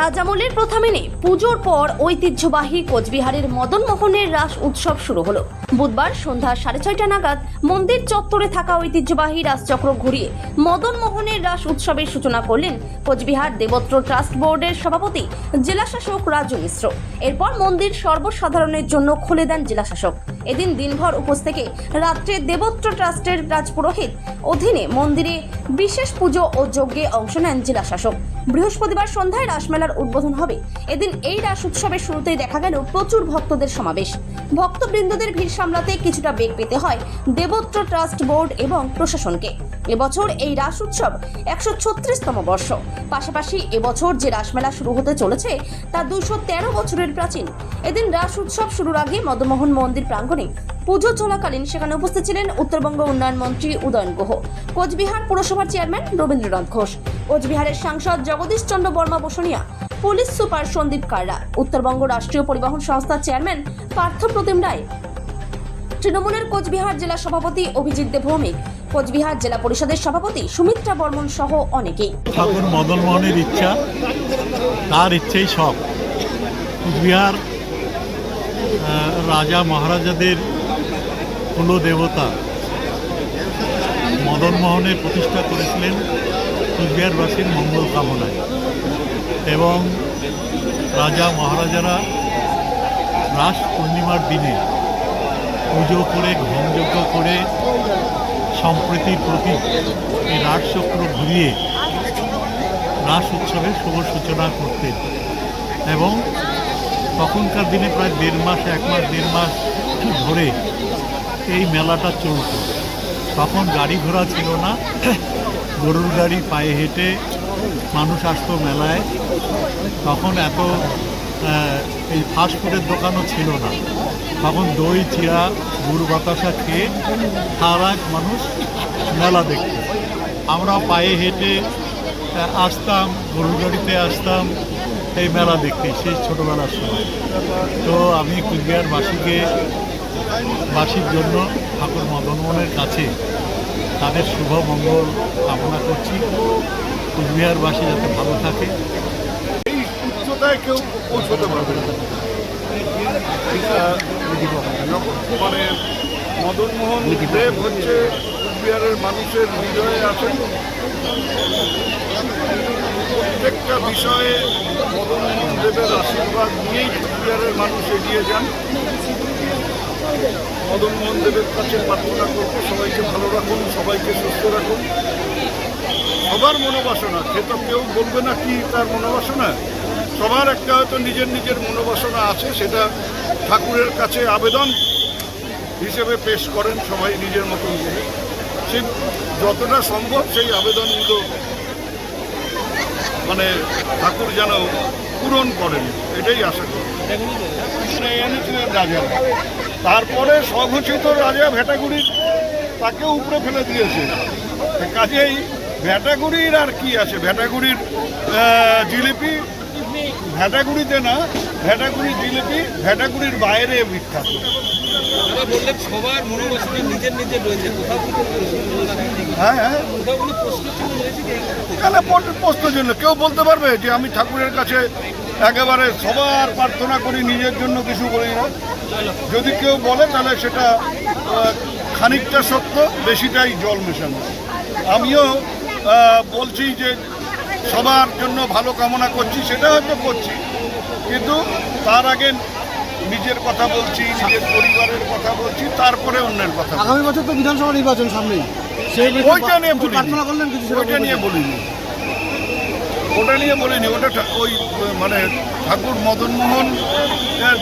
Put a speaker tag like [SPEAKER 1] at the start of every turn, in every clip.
[SPEAKER 1] রাজামলের প্রথা মেনে পুজোর পর ঐতিহ্যবাহী কোচবিহারের মদন মোহনের রাস উৎসব শুরু হলো। বুধবার সন্ধ্যা সাড়ে ছয়টা নাগাদ মন্দির চত্বরে থাকা ঐতিহ্যবাহী রাসচক্র ঘুরিয়ে মদন মোহনের রাস উৎসবের সূচনা করলেন কোচবিহার দেবত্র ট্রাস্ট বোর্ডের সভাপতি জেলাশাসক রাজু মিশ্র। এরপর মন্দির সর্বসাধারণের জন্য খুলে দেন জেলাশাসক। এদিন দিনভর উপোস থেকে রাত্রে দেবত্র ট্রাস্টের রাজপুরোহিত অধীনে মন্দিরে বিশেষ পুজো ও যজ্ঞে অংশ নেন জেলা শাসক বৃহস্পতিবার সন্ধ্যায় রাসমেলার উদ্বোধন হবে। এদিন এই রাস উৎসবের শুরুতেই দেখা গেল প্রচুর ভক্তদের সমাবেশ। ভক্তবৃন্দদের ভিড় সামলাতে কিছুটা বেগ পেতে হয় দেবত্র ট্রাস্ট বোর্ড এবং প্রশাসনকে। এবছর এই রাস উৎসব একশো ছত্রিশতম বর্ষ। পাশাপাশি এবছর যে রাসমেলা শুরু হতে চলেছে, তা দুশো তেরো বছরের প্রাচীন। এদিন রাস উৎসব শুরুর আগে মদনমোহন মন্দির প্রাঙ্গণে পুজো চলাকালীন সেখানে উপস্থিত ছিলেন উত্তরবঙ্গ উন্নয়ন মন্ত্রী উদয়ন গুহ, কোচবিহার পুরসভার চেয়ারম্যান রবীন্দ্রনাথ ঘোষ, কোচবিহারের সাংসদ জগদীশ চন্দ্র বর্মা বসুনিয়া, পুলিশ সুপার সন্দীপ কাররা উত্তরবঙ্গ রাষ্ট্রীয় পরিবহন সংস্থার চেয়ারম্যান পার্থ প্রতিম রায়। তৃণমূলের কোচবিহার জেলা সভাপতি অভিজিৎ দেব ভৌমিক কোচবিহার জেলা পরিষদের সভাপতি সুমিত্রা বর্মন সহ অনেকেই।
[SPEAKER 2] ঠাকুর মদন মোহনের ইচ্ছা, তার ইচ্ছেই সব। কুচবিহার রাজা মহারাজাদের কুলদেবতা মদন মোহনের প্রতিষ্ঠা করেছিলেন কুচবিহারবাসীর মঙ্গল কামনায়। এবং রাজা মহারাজারা রাস পূর্ণিমার দিনে পুজো করে ঘোমযজ্ঞ করে সম্প্রীতির প্রতীক এই রাসচক্র ঘুরিয়ে রাস উৎসবের শুভ সূচনা করতেন এবং তখনকার দিনে প্রায় দেড় মাস, এক মাস, দেড় মাস ধরে এই মেলাটা চলত। তখন গাড়ি ঘোড়া ছিল না। গরুর গাড়ি পায়ে হেঁটে মানুষ আসতো মেলায়। তখন এত এই ফাস্টফুডের দোকানও ছিল না। তখন দই, চিড়া, গুড়, বাতাসা খেয়ে সারা মানুষ মেলা দেখত। আমরা পায়ে হেঁটে আসতাম, গরুর গাড়িতে আসতাম, এই মেলা দেখতে, সেই ছোটোবেলার সময়। তো আমি কুচবিহারবাসীকে বাসীর জন্য ঠাকুর মদনমোহনের কাছে তাদের শুভ মঙ্গল কামনা করছি। কুচবিহারবাসী যাতে ভালো থাকে।
[SPEAKER 3] উচ্চতায় কেউ পৌঁছতে পারবে মানে মদনমোহন দেব হচ্ছে কুচবিহারের মানুষের হৃদয়ে আছেন। প্রত্যেকটা বিষয়ে মদনমোহন দেবের আশীর্বাদ নিয়েই কুচবিহারের মানুষ এগিয়ে যান। মদনমোহন দেবের কাছে প্রার্থনা করব, সবাইকে ভালো রাখুন, সবাইকে সুস্থ রাখুন। সবার মনোবাসনা, সে তো কেউ বলবে না কি তার মনোবাসনা? সবার একটা হয়তো নিজের নিজের মনোবাসনা আছে, সেটা ঠাকুরের কাছে আবেদন হিসেবে পেশ করেন সবাই নিজের মতন করে। সে যতটা সম্ভব সেই আবেদনগুলো মানে ঠাকুর যেন পূরণ করেন, এটাই আশা করি। এনেছিলেন রাজা তারপরে স্বঘোষিত রাজা ভেটাগুড়ির তাকে উপরে ফেলে দিয়েছে। কাজেই ভেটাগুড়ির আর কি আছে? ভেটাগুড়ির জিলিপি ভেটাগুড়িতে না ভেটাগুড়ির জিলিপি ভেটাগুড়ির বাইরে বিখ্যাত
[SPEAKER 4] বললেন সবার মনোবাসনা নিজের নিজের রয়েছে কোথাও
[SPEAKER 3] হ্যাঁ হ্যাঁ। জন্য কেউ বলতে পারবে যে আমি ঠাকুরের কাছে একেবারে সবার প্রার্থনা করি নিজের জন্য কিছু করি না। যদি কেউ বলে তাহলে সেটা খানিকটা সত্য বেশিটাই জল মেশানো। আমিও বলছি যে সবার জন্য ভালো কামনা করছি সেটা হয়তো করছি। কিন্তু তার আগে নিজের কথা বলছি নিজের পরিবারের কথা বলছি তারপরে অন্যের কথা।
[SPEAKER 5] আগামী বছর তো বিধানসভা নির্বাচন সামনে
[SPEAKER 3] ওইটা নিয়ে
[SPEAKER 5] প্রার্থনা করলেন কিছু
[SPEAKER 3] ওইটা নিয়ে বলিনি। ওটা নিয়ে বলিনি ওটা ওই মানে ঠাকুর মদনমোহন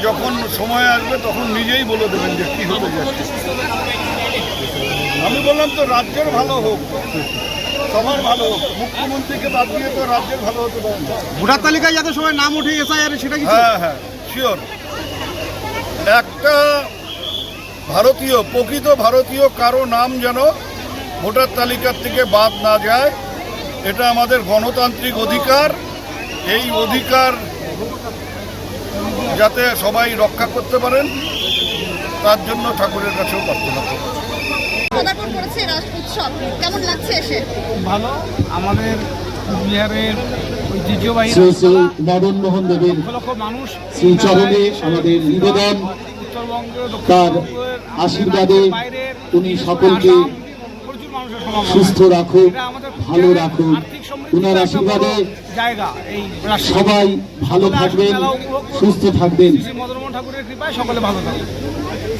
[SPEAKER 3] যখন সময় আসবে তখন নিজেই বলে দেবেন যে কি হতে যাচ্ছে। আমি বললাম তো রাজ্যের ভালো হোক। সবার ভালো। মুখ্যমন্ত্রীকে বাদ দিয়ে তো রাজ্যের ভালো হতে পারে না।
[SPEAKER 5] ভোটার তালিকায় যাতে সবাই নাম উঠে এসআইআর সেটা কি
[SPEAKER 3] হ্যাঁ হ্যাঁ শিওর একটা ভারতীয় প্রকৃত ভারতীয় কারও নাম যেন ভোটার তালিকার থেকে বাদ না যায় এটা আমাদের গণতান্ত্রিক অধিকার। এই অধিকার যাতে সবাই রক্ষা করতে পারেন তার জন্য ঠাকুরের কাছেও প্রার্থনা করব।
[SPEAKER 6] পদার্পণ উৎসব? কেমন লাগছে এসে?
[SPEAKER 5] ভালো। আমাদের
[SPEAKER 6] কুচবিহারের ঐতিহ্যবাহী
[SPEAKER 7] মদন মোহন দেবের
[SPEAKER 6] মানুষ
[SPEAKER 7] শ্রী চরণে আমাদের নিবেদন। তার আশীর্বাদে উনি সকলকে। সুস্থ রাখুক ভালো রাখুক।
[SPEAKER 6] আর্থিক
[SPEAKER 7] উনার আশীর্বাদে সবাই ভালো থাকবেন সুস্থ থাকবেন।
[SPEAKER 6] মদনমোহন ঠাকুরের কৃপায় সকলে ভালো থাকবে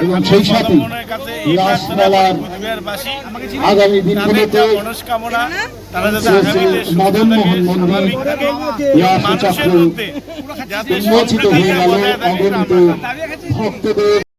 [SPEAKER 7] এবং সেই সাথে রাস মেলার আগামী দিনগুলোতে
[SPEAKER 2] মনস্কামনা তারা যাতে
[SPEAKER 7] শ্রী শ্রী
[SPEAKER 2] আগামীতে
[SPEAKER 7] মদন মোহন মন্দির চক্র উন্মোচিত হয়ে গেল অগণিত ভক্তদের